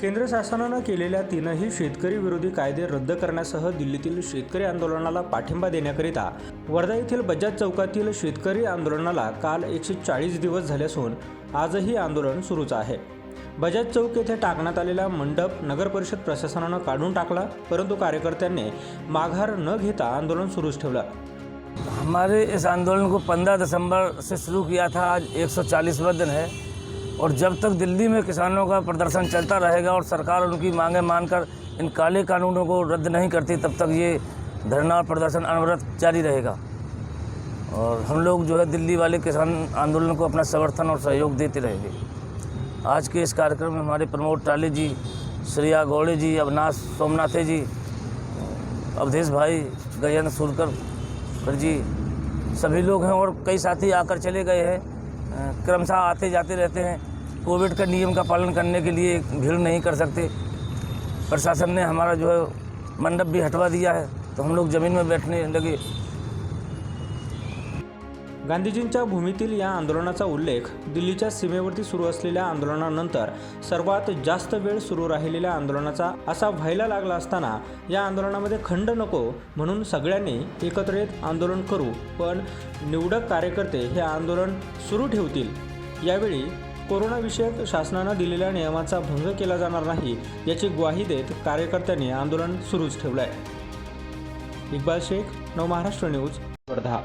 केंद्र शासनानं केलेल्या तीनही शेतकरी विरोधी कायदे रद्द करण्यासह दिल्लीतील शेतकरी आंदोलनाला पाठिंबा देण्याकरिता वर्धा येथील बजाज चौकातील शेतकरी आंदोलनाला काल एकशे चाळीस दिवस झाले असून आजही आंदोलन सुरूच आहे. बजाज चौक येथे टाकण्यात आलेला मंडप नगर परिषद प्रशासनानं काढून टाकला परंतु कार्यकर्त्यांनी माघार न घेता आंदोलन सुरूच ठेवलं. हमारे इस आंदोलन को 15 दिसंबर से शुरू किया था आज 140वां दिन है। और जब तक दिल्ली में किसानों का प्रदर्शन चलता रहेगा और सरकार उनकी मांगें मानकर इन काले कानूनों को रद्द नहीं करती, तब तक ये धरना और प्रदर्शन अनवरत जारी रहेगा। और हम लोग जो है दिल्ली वाले किसान आंदोलन को अपना समर्थन और सहयोग देते रहेंगे। आज के इस कार्यक्रम में हमारे प्रमोद टाले जी, श्रेया गौड़े जी, अविनाश सोमनाथे जी, अवधेश भाई, गजेंद्र सुरकर कर जी, सभी लोग हैं और कई साथी आकर चले गए हैं। क्रमशः आते जाते रहते हैं। कोविड का नियम का पालन करने के लिए भीड़ नहीं कर सकते। प्रशासन ने हमारा जो है मंडप भी हटवा दिया है तो हम लोग ज़मीन में बैठने लगे। गांधीजींच्या भूमीतील या आंदोलनाचा उल्लेख दिल्लीच्या सीमेवरती सुरू असलेल्या आंदोलनानंतर सर्वात जास्त वेळ सुरू राहिलेल्या आंदोलनाचा असा व्हायला लागला असताना या आंदोलनामध्ये खंड नको म्हणून सगळ्यांनी एकत्र येत आंदोलन करू पण निवडक कार्यकर्ते हे आंदोलन सुरू ठेवतील. यावेळी कोरोनाविषयक शासनानं दिलेल्या नियमाचा भंग केला जाणार नाही याची ग्वाही देत कार्यकर्त्यांनी आंदोलन सुरूच ठेवलं आहे इक्बाल शेख नव महाराष्ट्र न्यूज वर्धा.